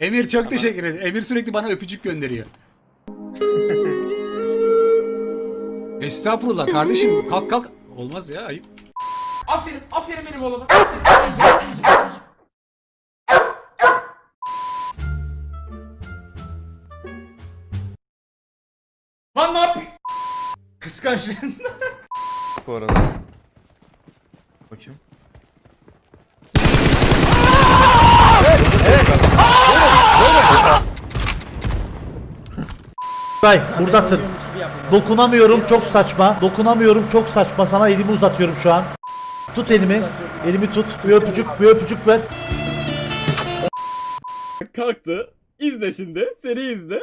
Emir çok teşekkür ederim. Emir sürekli bana öpücük gönderiyor. Estağfurullah kardeşim. Kalk kalk. Olmaz ya ayıp. Aferin, aferin benim oğluma. Lan ne yapıyorsun? Kıskançlığın. Bu arada. Bakayım. Bay buradasın. Dokunamıyorum çok saçma. Dokunamıyorum çok saçma. Sana elimi uzatıyorum şu an. Tut elimi. Elimi tut. Bir öpücük, bir öpücük ver. Kalktı. İzle şimdi. Seri izle.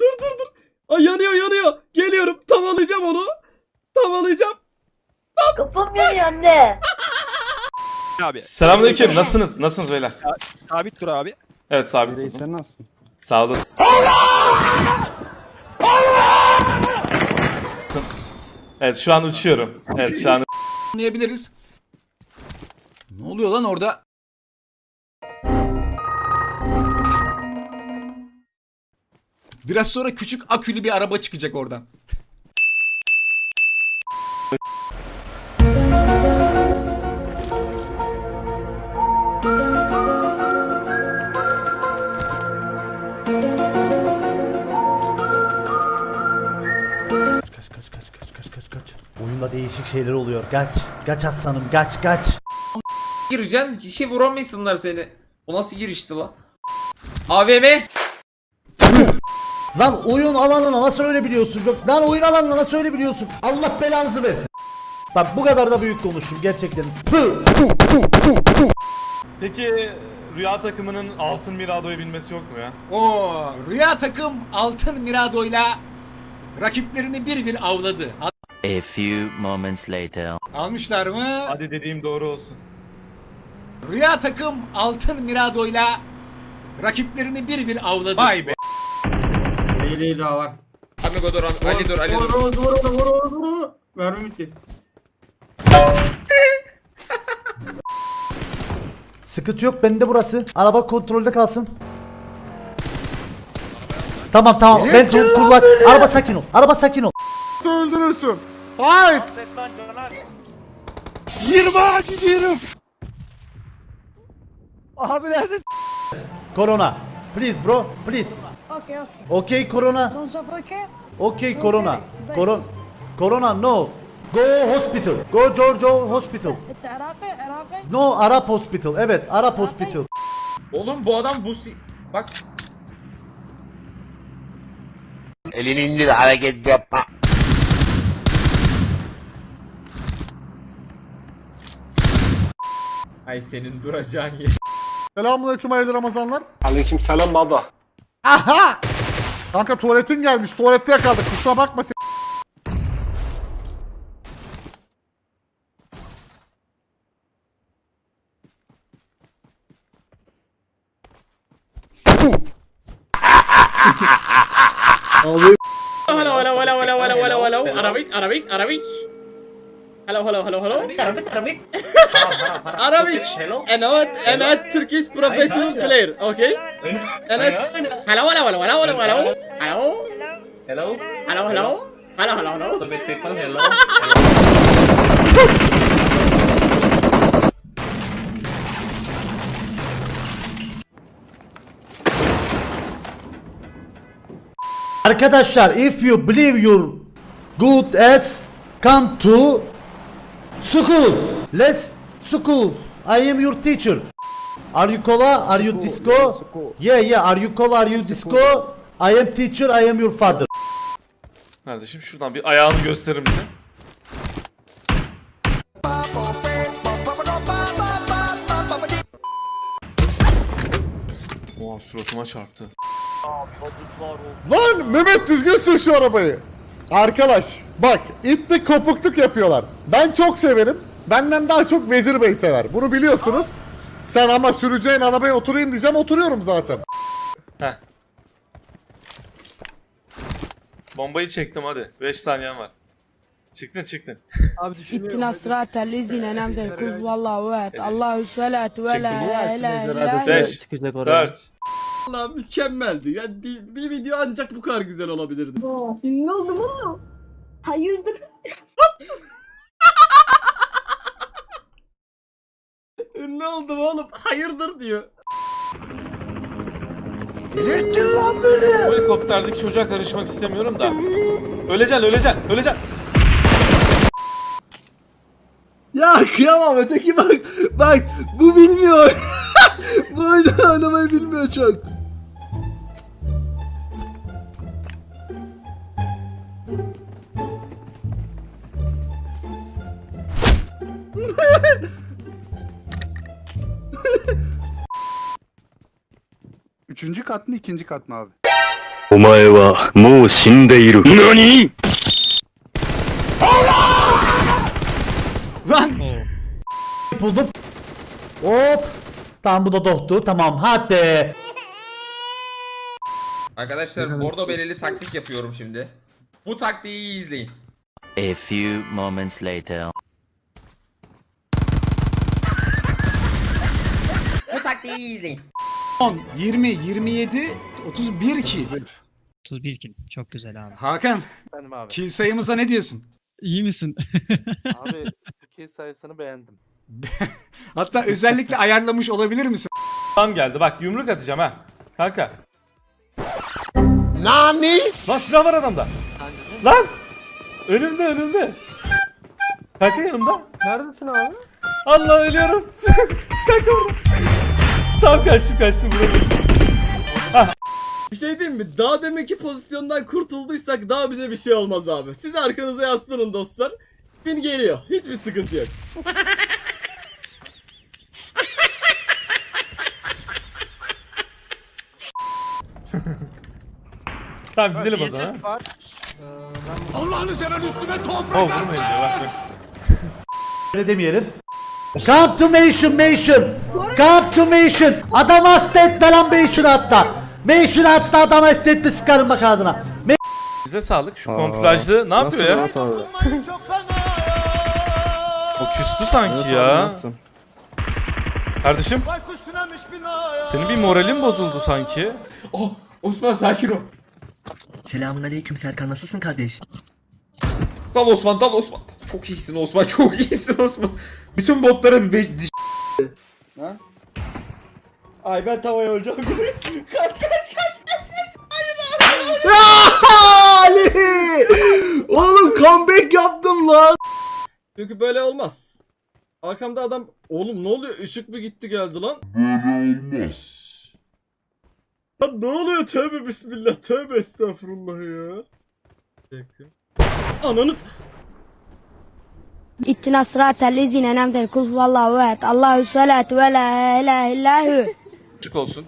Dur dur dur. Ay yanıyor yanıyor. Geliyorum. Tavalayacağım onu. Tavalayacağım. Kafam yanıyor anne. Abi. Selamünaleyküm. Nasılsınız? Nasılsınız beyler? Sabit dur abi. Evet sabit durdum. Sen nasılsın? Sağ olun. Evet şu an uçuyorum. Evet şu an Anlayabiliriz. Ne oluyor lan orada? Biraz sonra küçük akülü bir araba çıkacak oradan. Kaç kaç kaç kaç kaç kaç kaç. Oyunda değişik şeyler oluyor. Kaç. Kaç aslanım kaç kaç. Gireceksin ki vuramasınlar seni. O nasıl girişti lan? AVM. Lan oyun alanına nasıl öyle biliyorsun? Yok, Lan oyun alanına nasıl öyle biliyorsun? Allah belanızı versin. Bak bu kadar da büyük konuştum gerçekten. Püh. Peki Rüya takımının altın Mirado'yu bilmesi yok mu ya? O Rüya takım Altın Mirado'yla rakiplerini bir bir avladı. Al- A few moments later. Almışlar mı? Hadi dediğim doğru olsun. Rüya takım Altın Mirado'yla rakiplerini bir bir avladı. Vay be. Amigo dur, Ali dur, Ali dur. Sıkıntı yok bende burası. Araba kontrolde kalsın. Tamam tamam ben çok kullan. Araba sakin ol. Araba sakin ol. öldürürsün. Hayır. Corona. Please bro, please. Okay, okay. Okay, corona. Non. Okay, corona. Okay. Corona. Corona, no. Go hospital. Go Giorgio hospital. It's Arape, Arape. No, Arap hospital. Evet, Arap hospital. Oğlum bu adam bu si bak. Elini indir hareket yapma. Ay senin duracağın yer. Selamünaleyküm hayırlı Ramazanlar. Aleyküm selam baba. Aha! Kanka tuvaletin gelmiş. Tuvalette kaldık. Kusura bakma sen. Hello hello hello hello hello hello hello. Arabic Arabic Arabic. Hello hello hello hello. Arabic Arabic. Arabic. أنا أنا Turkish professional player. Okay. أنا hello hello hello hello hello hello. Hello. Hello. Hello hello. Hello hello hello. hello, Arkadaşlar if you believe you're good as come to school. Let's school. I am your teacher. Are you cola? Are you disco? Yeah yeah. Are you cola? Are you disco? I am teacher. I am your father. Kardeşim şuradan bir ayağını gösterir misin? Oha suratıma çarptı. Lan Mehmet düzgün sür şu arabayı. Arkadaş bak itlik kopukluk yapıyorlar. Ben çok severim. Benden daha çok Vezir Bey sever. Bunu biliyorsunuz. Sen ama süreceğin arabaya oturayım diyeceğim oturuyorum zaten. Heh. Bombayı çektim hadi. 5 saniyen var. Çıktın çıktın. Abi düşünüyorum. İttina sıratel lezine nemde kul vallahu et. Allahu salatu ve la ilahe illa 5, 4, Allah mükemmeldi. Ya di- bir video ancak bu kadar güzel olabilirdi. Ünlü oldum ama. Hayırdır? Ünlü oldum oğlum. Hayırdır diyor. Bu helikopterdeki çocuğa karışmak istemiyorum da. Öleceksin öleceksin öleceksin. Ya kıyamam öteki bak. Bak bu bilmiyor. bu oyunu oynamayı bilmiyor çok. Birinci kat mı ikinci kat mı abi? Omae wa mou shindeiru. Nani? Lan! Buldum. Hop. Tamam bu da dohtu. Tamam hadi. Arkadaşlar bordo belirli taktik yapıyorum şimdi. Bu taktiği iyi izleyin. A few moments later. Bu taktiği iyi izleyin. 10, 20, 27, 31 ki. 31 kill. Çok güzel abi. Hakan, Benim abi. kill sayımıza ne diyorsun? İyi misin? Abi kill sayısını beğendim. Hatta özellikle ayarlamış olabilir misin? Tam geldi bak yumruk atacağım ha. Kanka. Nani? Lan silah var adamda. Lan! Önümde önümde. Kanka yanımda. Neredesin abi? Allah ölüyorum. Kanka orada. Tam kaçtım kaçtım buraya. Bir şey diyeyim mi? Daha demek ki pozisyondan kurtulduysak daha bize bir şey olmaz abi. Siz arkanıza yaslanın dostlar. Bin geliyor. Hiçbir sıkıntı yok. Tamam gidelim o zaman. Allah'ını seven üstüme top. Oh vurmayın diyor bak bak. Öyle demeyelim. Come to Mansion. Adam hasta etme lan Mansion hatta. Mansion hatta adam hasta etme sıkarım bak ağzına. Size sağlık şu konflajlı ne yapıyor ya? O küstü sanki ya. Kardeşim. Senin bir moralin bozuldu sanki. Oh Osman sakin ol. Selamun aleyküm Serkan nasılsın kardeş? Dal Osman dal Osman. Çok iyisin Osman çok iyisin Osman. Bütün botlara bir be- diş- Ay ben tavaya öleceğim. Ali! Oğlum comeback yaptım lan. Çünkü böyle olmaz. Arkamda adam... Oğlum ne oluyor? Işık mı gitti geldi lan? Böyle olmaz. Lan ne oluyor? Tövbe bismillah. Tövbe estağfurullah ya. Bir dakika. Ananı... İttina sıratel lezine nemde kul vallahu et. Allahu salatu ve la ilahe illa hu. Açık olsun.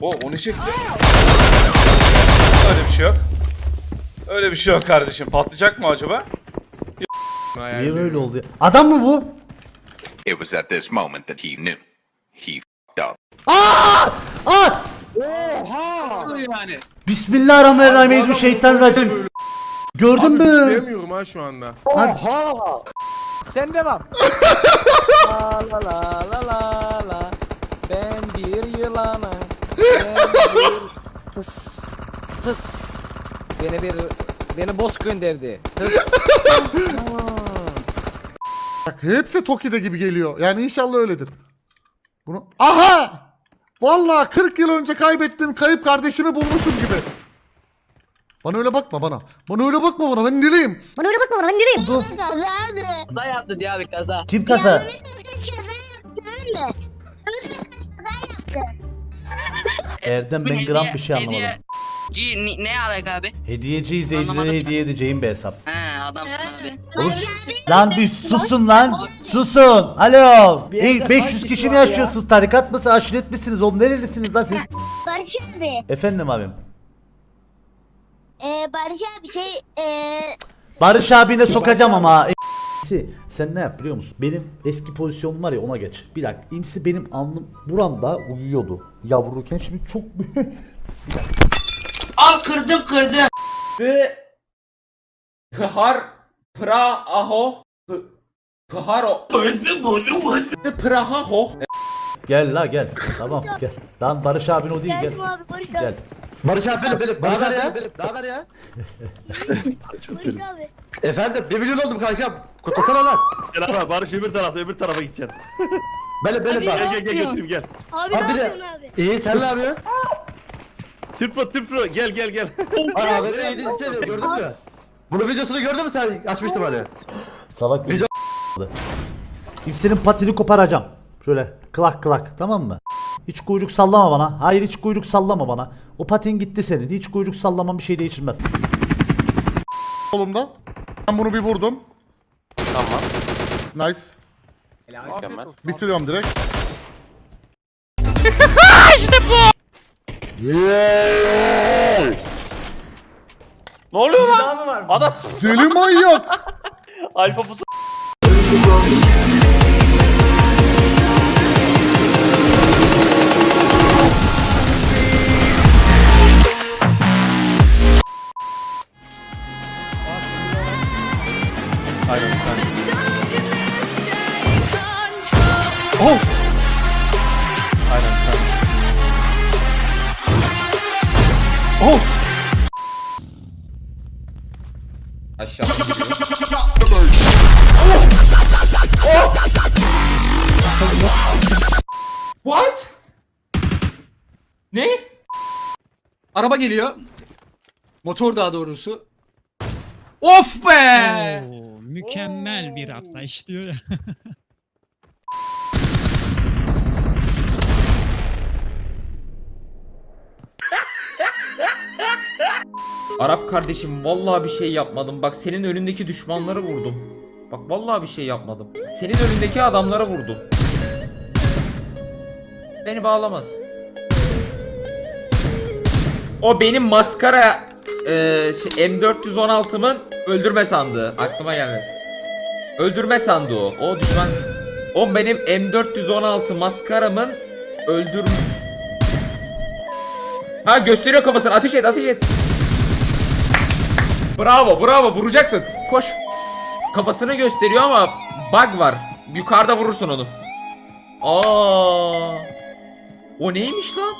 O o ne çekti? Öyle bir şey yok. Öyle bir şey yok kardeşim. Patlayacak mı acaba? Niye böyle oldu ya? Adam mı bu? It was at this moment that he knew. He f***ed up. Aa! Aa! Bismillahirrahmanirrahim. Şeytanirracim. Gördün mü? Diyemiyorum ha şu anda. Sen devam. la la la la la la. Ben bir yılanım. Ben bir tıs tıs. Beni bir beni boss gönderdi. Tıs. Bak hepsi Toki'de gibi geliyor. Yani inşallah öyledir. Bunu... Aha! Vallahi 40 yıl önce kaybettiğim kayıp kardeşimi bulmuşum gibi. Bana öyle bakma bana. Bana öyle bakma bana. Ben deliyim. Bana öyle bakma bana ben nereyim? Dur. kaza yaptı diye abi kaza. Kim kasa? Erdem ben gram bir şey anlamadım. ne, ne alaka abi? Hediyeci izleyicilere hediye edeceğim bir hesap. He adamsın abi. Oğlum, lan bir susun lan. Susun. Alo. Ey, 500 kişi mi yaşıyorsunuz? Tarikat mısınız? Aşiret misiniz? Oğlum nerelisiniz lan siz? Barış abi. Efendim abim. Ee, Barış abi şey ee, Barış abine sokacağım ama. İmsi, Sen ne yap biliyor musun? Benim eski pozisyonum var ya ona geç. Bir dakika. İmsi benim alnım buramda uyuyordu. Yavruyken şimdi çok... Al kırdım kırdım. The Pıhar Pra Aho Pı- Pıharo The Prahaho Gel la gel. Tamam gel. Lan Barış abin o değil gel. abi Barış Gel. Barış abi benim benim. Barış abi ya. Ne haber ya? Barış abi. Efendim 1 milyon oldum kankam. Kutlasana lan. Gel abi Barış öbür tarafta öbür tarafa gideceksin. Benim benim bak. Gel gel gel götüreyim gel. Abi Abi de. İyi sen ne yapıyorsun? Tırpro tırpro gel gel gel. Bak haberi iyiydi istemiyorum gördün mü? Bunun videosunu gördün mü sen açmıştım hani. Salak Video- İlk senin patini koparacağım. Şöyle klak klak tamam mı? Hiç kuyruk sallama bana. Hayır hiç kuyruk sallama bana. O patin gitti senin. Hiç kuyruk sallaman bir şey değiştirmez. Kolumda. Ben bunu bir vurdum. Tamam. Nice. Mükemmel. Bitiriyorum direkt. Ne oluyor lan? Adam Deli manyak. alfa pusu. Oh! Aşağı What? Ne? Araba geliyor. Motor daha doğrusu. Of be! mükemmel bir atlayış diyor. Arap kardeşim vallahi bir şey yapmadım. Bak senin önündeki düşmanları vurdum. Bak vallahi bir şey yapmadım. Senin önündeki adamlara vurdum. Beni bağlamaz. O benim maskara e, şey, M416'mın öldürme sandığı. Aklıma geldi. Öldürme sandığı o. O düşman. O benim M416 maskaramın öldür... Ha gösteriyor kafasını. Ateş et, ateş et. Bravo bravo vuracaksın. Koş. Kafasını gösteriyor ama bug var. Yukarıda vurursun onu. Aa. O neymiş lan?